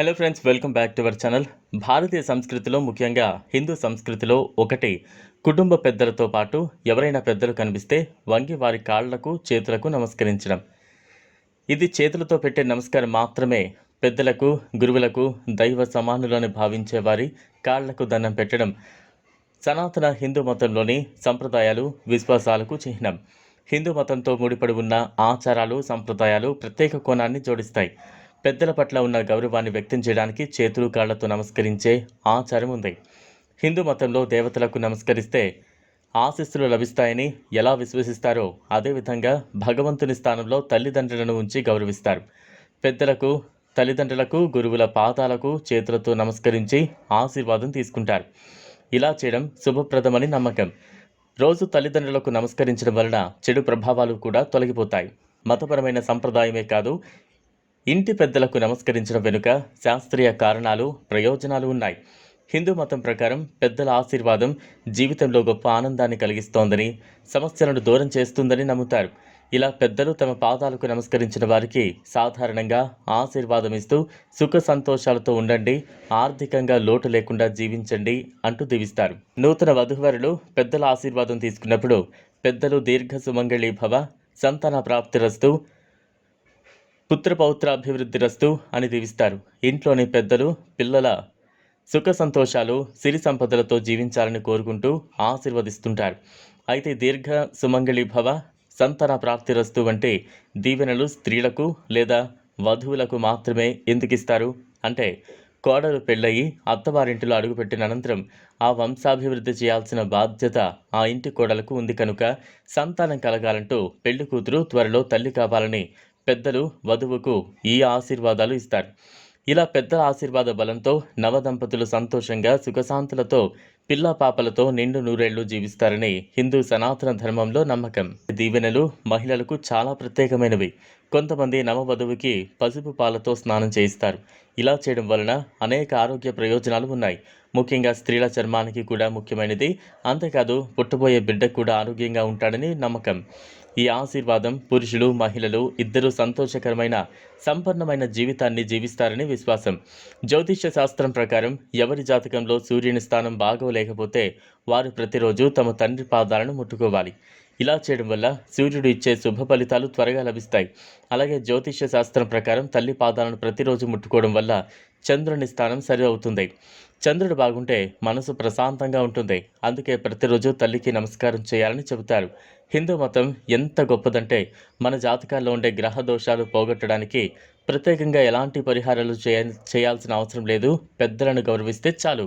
Hello friends welcome back to our channel భారతీయ సంస్కృతిలో ముఖ్యంగా హిందూ సంస్కృతిలో ఒకటి కుటుంబ పెద్దలతో పాటు ఎవరైనా పెద్దలు కనిపిస్తే వంగి వారి కాళ్ళకు చేతులకు నమస్కరించడం. ఇది చేతులతో పెట్టే నమస్కారం మాత్రమే. పెద్దలకు గురువులకు దైవ సమానులని భావించే వారి కాళ్ళకు దండం పెట్టడం. సనాతన హిందూ మతంలోని సంప్రదాయాలు విశ్వాసాలకు చిహ్నం. హిందూ మతంతో ముడిపడి ఉన్న ఆచారాలు సంప్రదాయాలు ప్రత్యేక కోణాన్ని జోడిస్తాయి. పెద్దల పట్ల ఉన్న గౌరవాన్ని వ్యక్తం చేయడానికి చేతులు కాళ్ళతో నమస్కరించే ఆచారం ఉంది. హిందూ మతంలో దేవతలకు నమస్కరిస్తే ఆశిస్సులు లభిస్తాయని ఎలా విశ్వసిస్తారో అదేవిధంగా భగవంతుని స్థానంలో తల్లిదండ్రులను ఉంచి గౌరవిస్తారు. పెద్దలకు తల్లిదండ్రులకు గురువుల పాదాలకు చేతులతో నమస్కరించి ఆశీర్వాదం తీసుకుంటారు. ఇలా చేయడం శుభప్రదమని నమ్మకం. రోజు తల్లిదండ్రులకు నమస్కరించడం వలన చెడు ప్రభావాలు కూడా తొలగిపోతాయి. మతపరమైన సంప్రదాయమే కాదు ఇంటి పెద్దలకు నమస్కరించడం వెనుక శాస్త్రీయ కారణాలు ప్రయోజనాలు ఉన్నాయి. హిందూ మతం ప్రకారం పెద్దల ఆశీర్వాదం జీవితంలో గొప్ప ఆనందాన్ని కలిగిస్తోందని సమస్యలను దూరం చేస్తుందని నమ్ముతారు. ఇలా పెద్దలు తమ పాదాలకు నమస్కరించిన వారికి సాధారణంగా ఆశీర్వాదం ఇస్తూ సుఖ సంతోషాలతో ఉండండి ఆర్థికంగా లోటు లేకుండా జీవించండి అంటూ దీవిస్తారు. నూతన వధువరులు పెద్దల ఆశీర్వాదం తీసుకున్నప్పుడు పెద్దలు దీర్ఘ సుమంగళీ భవ సంతాన ప్రాప్తిరస్తూ పుత్రపౌత్రాభివృద్ధిరస్తు అని దీవిస్తారు. ఇంట్లోని పెద్దలు పిల్లల సుఖ సంతోషాలు సిరి సంపదలతో జీవించాలని కోరుకుంటూ ఆశీర్వదిస్తుంటారు. అయితే దీర్ఘ సుమంగళి భవ సంతాన ప్రాప్తి రస్తు వంటి దీవెనలు స్త్రీలకు లేదా వధువులకు మాత్రమే ఎందుకు ఇస్తారు అంటే కోడలు పెళ్ళయి అత్తవారింటిలో అడుగుపెట్టిన అనంతరం ఆ వంశాభివృద్ధి చేయాల్సిన బాధ్యత ఆ ఇంటి కోడలకు ఉంది కనుక సంతానం కలగాలంటూ పెళ్ళి కూతురు త్వరలో తల్లి కావాలని పెద్దలు వధువుకు ఈ ఆశీర్వాదాలు ఇస్తారు. ఇలా పెద్ద ఆశీర్వాద బలంతో నవదంపతులు సంతోషంగా సుఖశాంతులతో పిల్ల పాపలతో నిండు నూరేళ్ళు జీవిస్తారని హిందూ సనాతన ధర్మంలో నమ్మకం. దీవెనలు మహిళలకు చాలా ప్రత్యేకమైనవి. కొంతమంది నవవధువుకి పసుపు పాలతో స్నానం చేయిస్తారు. ఇలా చేయడం వలన అనేక ఆరోగ్య ప్రయోజనాలు ఉన్నాయి. ముఖ్యంగా స్త్రీల చర్మానికి కూడా ముఖ్యమైనది. అంతేకాదు పుట్టబోయే బిడ్డ కూడా ఆరోగ్యంగా ఉంటాడని నమ్మకం. ఈ ఆశీర్వాదం పురుషులు మహిళలు ఇద్దరూ సంతోషకరమైన సంపన్నమైన జీవితాన్ని జీవిస్తారని విశ్వాసం. జ్యోతిష్య శాస్త్రం ప్రకారం ఎవరి జాతకంలో సూర్యుని స్థానం బాగోలేకపోతే వారు ప్రతిరోజు తమ తండ్రి పాదాలను ముట్టుకోవాలి. ఇలా చేయడం వల్ల సూర్యుడు ఇచ్చే శుభ ఫలితాలు త్వరగా లభిస్తాయి. అలాగే జ్యోతిష్య శాస్త్రం ప్రకారం తల్లి పాదాలను ప్రతిరోజు ముట్టుకోవడం వల్ల చంద్రుని స్థానం సరి అవుతుంది చంద్రుడు బాగుంటే మనసు ప్రశాంతంగా ఉంటుంది. అందుకే ప్రతిరోజు తల్లికి నమస్కారం చేయాలని చెబుతారు. హిందూ మతం ఎంత గొప్పదంటే మన జాతకాల్లో ఉండే గ్రహ దోషాలు పోగొట్టడానికి ప్రత్యేకంగా ఎలాంటి పరిహారాలు చేయ చేయాల్సిన అవసరం లేదు. పెద్దలను గౌరవిస్తే చాలు.